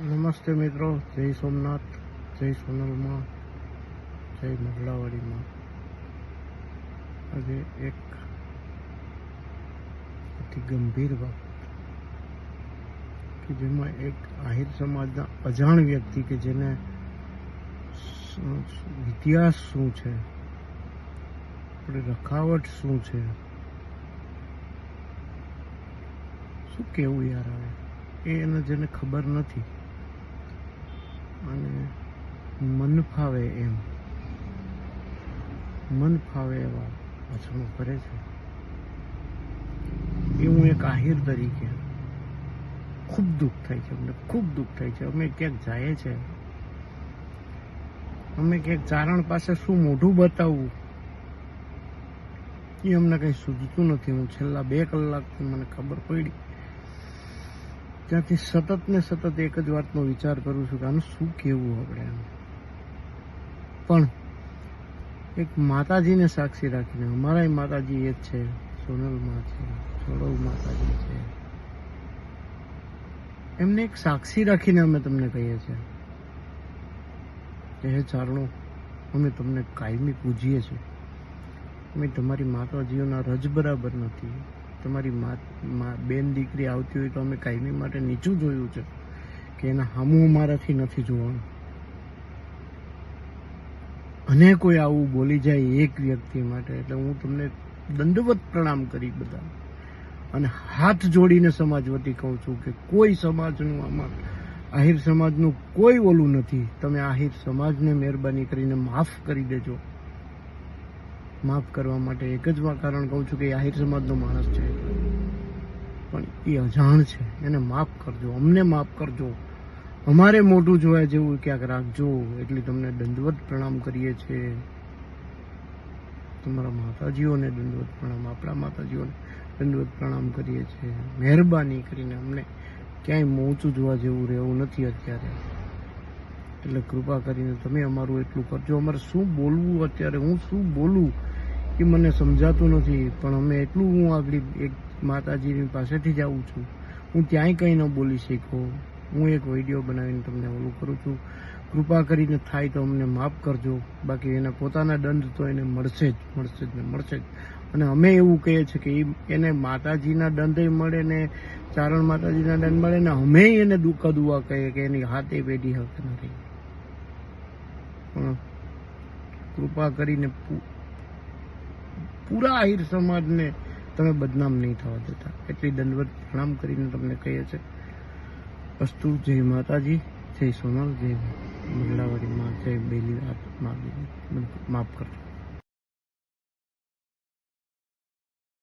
નમસ્તે મિત્રો, જય સોમનાથ, જય સોનલમાં, જય મગલાવાડીમાં આજે એક અતિ ગંભીર વાત કે જેમાં એક આહિર સમાજના અજાણ વ્યક્તિ કે જેને ઇતિહાસ શું છે, આપણે રખાવટ શું છે, શું કેવું યાર આવે? એ એને જેને ખબર નથી. અને મન ફાવે એમ. મન ફાવે એવા વચનો કરે છે. એ હું એક આહિર તરીકે ખૂબ દુઃખ થાય છે અમને, ખૂબ દુઃખ થાય છે. અમે ક્યાંક જાય છે. અમે ક્યાંક ચારણ પાસે શું મોઢું બતાવવું એ અમને કંઈ સૂઝતું નથી. હું છેલ્લા બે કલાકથી મને ખબર પડી. ત્યાંથી સતત ને સતત એક જ વાતનો વિચાર કરું છું કે આનું શું કહેવું આપણે એમ. પણ એક માતાજીને સાક્ષી રાખીને અમારા માતાજી એ જ છે સોનલમાં છે, છોડવ માતાજી છે. એમને એક સાક્ષી રાખીને અમે તમને કહીએ છીએ કે, હે ચારણો, અમે તમને કાયમી પૂજીએ છીએ. અમે તમારી માતાજીઓના રજ બરાબર નથી. તમારી બેન દીકરી આવતી હોય તો અમે કાયમી માટે નીચું જોયું છે કે એના હામું મારાથી નથી જોવાનું. અને કોઈ આવું બોલી જાય એક વ્યક્તિ માટે, એટલે હું તમને દંડવત પ્રણામ કરી બધા અને હાથ જોડીને સમાજ વતી કહું છું કે કોઈ સમાજનું આમાં, આહિર સમાજનું કોઈ ઓલું નથી. તમે આહિર સમાજને મહેરબાની કરીને માફ કરી દેજો. માફ કરવા માટે એક જ કારણ કહું છું કે આહિર સમાજનો માણસ છે. પણ એ અજાણ છે. એને માફ કરજો. અમને માફ કરજો. અમારે મોઢું જોયા જેવું ક્યાંક રાખજો. એટલે તમને દંડવત પ્રણામ કરીએ છીએ. તમારા માતાજીઓને દંડવત પ્રણામ, આપણા માતાજીઓને દંડવત પ્રણામ કરીએ છીએ. મહેરબાની કરીને અમને ક્યાંય મોચું જોવા જેવું રહેવું નથી અત્યારે. એટલે કૃપા કરીને તમે અમારું એટલું કરજો. અમારે શું બોલવું અત્યારે? હું શું બોલું? એ મને સમજાતું નથી, પણ અમે એટલું હું આગળ એક માતાજીની પાસેથી જ આવું છું. હું ત્યાંય કંઈ ન બોલી શીખો. હું એક વીડિયો બનાવીને તમને ઓલું કરું છું. કૃપા કરીને થાય તો અમને માફ કરજો. બાકી એના પોતાના દંડ તો એને મળશે જ મળશે જ ને મળશે જ. અને અમે એવું કહીએ છીએ કે એને માતાજીના દંડે મળે ને ચારણ માતાજીના દંડ મળે ને અમે એને દુઃખ દુઆ કહીએ કે એની હાથે પેઢી હક નથી. પણ કૃપા કરીને પૂ- પૂરા આહિર સમાજને તમે બદનામ નહીં થવા દેતા. એટલી દંડવત પ્રણામ કરીને તમને કહીએ છે અસ્તુ જય માતાજી, જય સોનલ, જય મંગલાવાડી માં, જય બેલી માફ કરજો.